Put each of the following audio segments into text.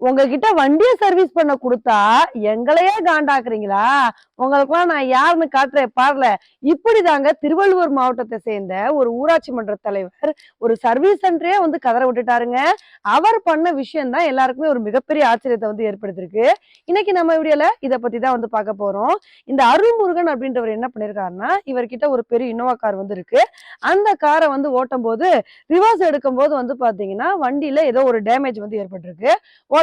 உங்ககிட்ட வண்டிய சர்வீஸ் பண்ண கொடுத்தா எங்களையே காண்டாக்குறீங்களா? உங்களுக்குலாம் நான் யாருன்னு காட்டுறேன் இப்படி இப்படிதாங்க திருவள்ளுவர் மாவட்டத்தை சேர்ந்த ஒரு ஊராட்சி மன்ற தலைவர் ஒரு சர்வீஸ் சென்டரே வந்து கதற விட்டுட்டாருங்க. அவர் பண்ண விஷயம் தான் எல்லாருக்குமே ஒரு மிகப்பெரிய ஆச்சரியத்தை வந்து ஏற்படுத்திருக்கு இன்னைக்கு நம்ம வீடியோல இதை பத்தி தான் வந்து பார்க்க போறோம். இந்த அருள்முருகன் அப்படின்றவர் என்ன பண்ணிருக்காருன்னா இவர்கிட்ட ஒரு பெரிய இன்னோவா கார் வந்து இருக்கு. அந்த காரை வந்து ஓட்டும் போது ரிவர்ஸ் எடுக்கும் போது வந்து பாத்தீங்கன்னா வண்டியில ஏதோ ஒரு டேமேஜ் வந்து ஏற்பட்டிருக்கு.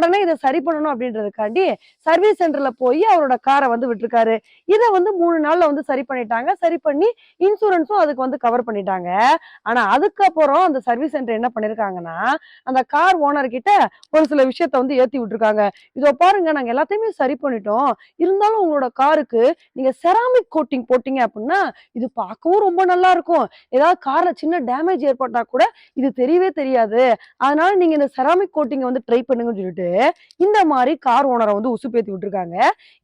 உடனே இதை சரி பண்ணணும் அப்படின்றதுக்காண்டி சர்வீஸ் சென்டர்ல போய் அவரோட காரை வந்து விட்டுருக்காரு. இதை வந்து மூணு நாள்ல வந்து சரி பண்ணிட்டாங்க. சரி பண்ணி இன்சூரன்ஸும் அதுக்கு வந்து கவர் பண்ணிட்டாங்க. ஆனா அதுக்கப்புறம் அந்த சர்வீஸ் சென்டர் என்ன பண்ணிருக்காங்கன்னா அந்த கார் ஓனர் கிட்ட ஒரு சில விஷயத்த வந்து ஏத்தி விட்டுருக்காங்க. இதோ பாருங்க நாங்க எல்லாத்தையுமே சரி பண்ணிட்டோம். இருந்தாலும் உங்களோட காருக்கு நீங்க செராமிக் கோட்டிங் போட்டீங்க அப்படின்னா இது பார்க்கவும் ரொம்ப நல்லா இருக்கும். ஏதாவது கார்ல சின்ன டேமேஜ் ஏற்பட்டா கூட இது தெரியவே தெரியாது. அதனால நீங்க இந்த செராமிக் கோட்டிங்கை வந்து ட்ரை பண்ணுங்கன்னு சொல்லிட்டு இந்த மாதிரி கார் ஓனரை வந்து உசுப்பேத்தி விட்டுருக்காங்க.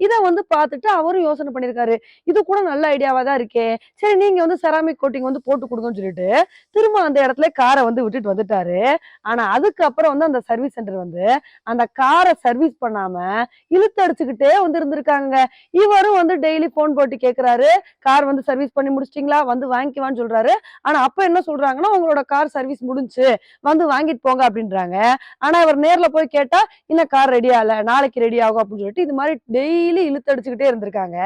இதை வந்து பார்த்துட்டு அவரும் யோசனை பண்ணியிருக்காரு இது கூட நல்ல ஐடியாவாக தான் இருக்கே. சரி நீங்கள் வந்து செராமிக் கோட்டிங் வந்து போட்டு கொடுங்கன்னு சொல்லிட்டு திரும்ப அந்த இடத்துல காரை வந்து விட்டுட்டு வந்துட்டாரு. ஆனால் அதுக்கப்புறம் வந்து அந்த சர்வீஸ் சென்டர் வந்து அந்த காரை சர்வீஸ் பண்ணாமல் இழுத்து அடிச்சுக்கிட்டே வந்து இருந்திருக்காங்க. இவரும் வந்து டெய்லி ஃபோன் போட்டு கேட்குறாரு கார் வந்து சர்வீஸ் பண்ணி முடிச்சிட்டிங்களா? வந்து வாங்கிக்குவான்னு சொல்கிறாரு ஆனால் அப்போ என்ன சொல்கிறாங்கன்னா உங்களோட கார் சர்வீஸ் முடிஞ்சுச்சு வந்து வாங்கிட்டு போங்க அப்படின்றாங்க. ஆனால் இவர் நேரில் போய் கேட்டால் இன்னும் கார் ரெடி ஆகல நாளைக்கு ரெடி ஆகும் அப்படின்னு சொல்லிட்டு இது மாதிரி டெய்லி இழுத்தடிச்சுக்கிட்டே இருந்திருக்காங்க.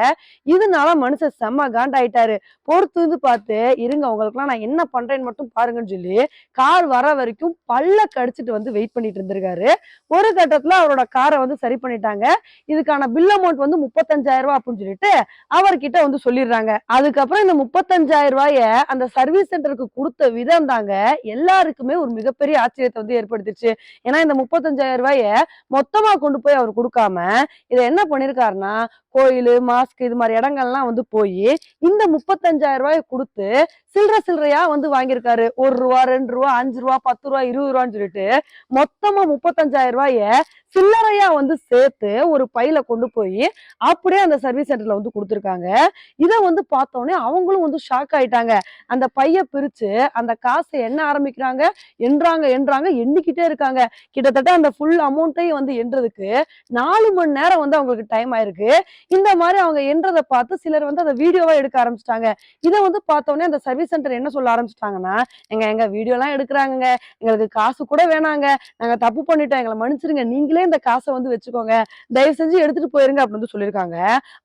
இதனால மனுஷன் செம்ம காண்டாயிட்டாரு. பொறுத்து வந்து பார்த்து இருங்க அவங்களுக்குலாம் நான் என்ன பண்றேன்னு மட்டும் பாருங்கன்னு சொல்லி கார் வர வரைக்கும் பல்ல கடிச்சிட்டு வந்து வெயிட் பண்ணிட்டு இருந்திருக்காரு. ஒரு கட்டத்துல அவரோட காரை வந்து சரி பண்ணிட்டாங்க. இதுக்கான பில் அமௌண்ட் வந்து முப்பத்தஞ்சாயிரம் ரூபாய் அப்படின்னு சொல்லிட்டு அவர்கிட்ட வந்து சொல்லிடுறாங்க. அதுக்கப்புறம் இந்த முப்பத்தஞ்சாயிரம் ரூபாய அந்த சர்வீஸ் சென்டருக்கு கொடுத்த விதம் தாங்க எல்லாருக்குமே ஒரு மிகப்பெரிய ஆச்சரியத்தை வந்து ஏற்படுத்திச்சு ஏன்னா இந்த முப்பத்தஞ்சாயிரம் ரூபாய மொத்தமா கொண்டு போய் அவர் கொடுக்காம இதை என்ன பண்ணிருக்காருன்னா கோயில் மாஸ்க் இது மாதிரி இடங்கள்லாம் வந்து போய் இந்த முப்பத்தஞ்சாயிரம் ரூபாயை கொடுத்து சில்லற சில்லறையா வந்து வாங்கியிருக்காரு. ஒரு ரூபா ரெண்டு ரூபா அஞ்சு ரூபா பத்து ரூபா இருபது ரூபான்னு சொல்லிட்டு மொத்தமா முப்பத்தஞ்சாயிரம் ரூபாய சில்லறையா வந்து சேர்த்து ஒரு பையில கொண்டு போய் அப்படியே அந்த சர்வீஸ் சென்டர்ல வந்து கொடுத்துருக்காங்க. இதை வந்து பார்த்தோன்னே அவங்களும் வந்து ஷாக் ஆயிட்டாங்க. அந்த பைய பிரிச்சு அந்த காசை என்ன ஆரம்பிக்கிறாங்க? என்றாங்க என்றாங்க எண்ணிக்கிட்டே இருக்காங்க. கிட்டத்தட்ட அந்த ஃபுல் முட்டையை வந்து எண்றதுக்கு நாலு மணி நேரம் வந்து அவங்களுக்கு டைம் ஆயிருக்கு. இந்த மாதிரி அவங்க எண்றதை பார்த்து சிலர் வந்து அந்த வீடியோவா எடுக்க ஆரம்பிச்சிட்டாங்க. இதை வந்து பார்த்தோன்னே அந்த சர்வீஸ் சென்டர் என்ன சொல்ல ஆரம்பிச்சிட்டாங்கன்னா எங்க எங்க வீடியோ எல்லாம் எடுக்கிறாங்க எங்களுக்கு காசு கூட வேணாங்க. நாங்க தப்பு பண்ணிட்டோம். எங்களை மன்னிச்சிருங்க. நீங்களே இந்த காசை வந்து வச்சுக்கோங்க. தயவு செஞ்சு எடுத்துட்டு போயிருங்க அப்படின்னு வந்து சொல்லியிருக்காங்க.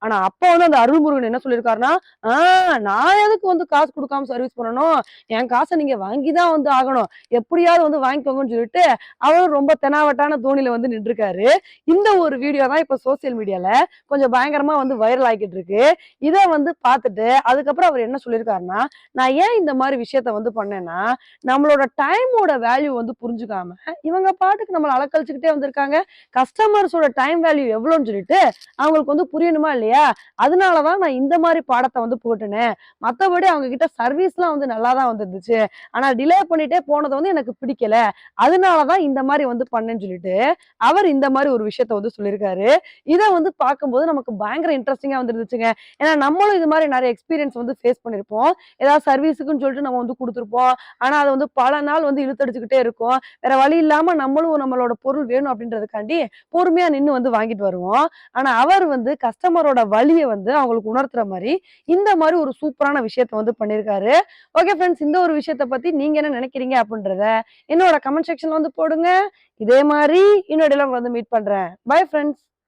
ஆனா அப்போ வந்து அந்த அருள்முருகன் என்ன சொல்லியிருக்காருன்னா ஆஹ் நான் எதுக்கு வந்து காசு கொடுக்காம சர்வீஸ் பண்ணணும்? என் காசை நீங்க வாங்கி தான் வந்து ஆகணும். எப்படியாவது வந்து வாங்கிக்கோங்கன்னு சொல்லிட்டு அவரும் ரொம்ப தெனாவட்டான தோணியில வந்து நின்றுருக்காரு. இந்த ஒரு வீடியோ தான் இப்போ சோசியல் மீடியால கொஞ்சம் பயங்கரமா வந்து வைரல் ஆகிட்டு இருக்கு இதை வந்து பார்த்துட்டு அதுக்கப்புறம் அவர் என்ன சொல்லியிருக்காருன்னா நான் ஏன் இந்த மாதிரி விஷயத்த வந்து பண்ணேன்னா நம்மளோட டைமோட வேல்யூ வந்து புரிஞ்சுக்காம இவங்க பாட்டுக்கு நம்மளை அலக்கழிச்சுக்கிட்டே வந்திருக்காங்க. கஸ்டமர்ஸோட டைம் வேல்யூ எவ்வளோன்னு சொல்லிட்டு அவங்களுக்கு வந்து புரியணுமா இல்லையா? அதனாலதான் நான் இந்த மாதிரி பாடத்தை வந்து போட்டுனேன். மற்றபடி அவங்க கிட்ட சர்வீஸ்லாம் வந்து நல்லா தான் வந்துருந்துச்சு. ஆனா டிலே பண்ணிட்டே போனது வந்து எனக்கு பிடிக்கல. அதனாலதான் இந்த மாதிரி வந்து பண்ணேன்னு சொல்லிட்டு அவர் இந்த மாதிரி ஒரு விஷயத்த வந்து சொல்லியிருக்காரு. இதை வந்து பார்க்கும்போது நமக்கு பயங்கர இன்ட்ரெஸ்டிங்காக வந்துருந்துச்சுங்க. ஏன்னா நம்மளும் இது மாதிரி நிறைய எக்ஸ்பீரியன்ஸ் வந்து ஃபேஸ் பண்ணியிருப்போம் ஏதாவது சர்வீஸுக்குன்னு சொல்லிட்டு நம்ம வந்து கொடுத்துருப்போம். ஆனால் அதை வந்து பல நாள் வந்து இழுத்தடிச்சுக்கிட்டே இருக்கும். வேற வழி இல்லாமல் நம்மளும் நம்மளோட பொருள் வேணும் அப்படின்றதுக்காண்டி பொறுமையாக நின்று வந்து வாங்கிட்டு வருவோம். ஆனால் அவர் வந்து கஸ்டமரோட வழியை வந்து அவங்களுக்கு உணர்த்துற மாதிரி இந்த மாதிரி ஒரு சூப்பரான விஷயத்த வந்து பண்ணியிருக்காரு ஓகே ஃப்ரெண்ட்ஸ் இந்த ஒரு விஷயத்த பற்றி நீங்கள் என்ன நினைக்கிறீங்க அப்படின்றத என்னோட கமெண்ட் செக்ஷன்ல வந்து போடுங்க. இதே மாதிரி இன்னொரு வந்து மீட் பண்றேன். Bye friends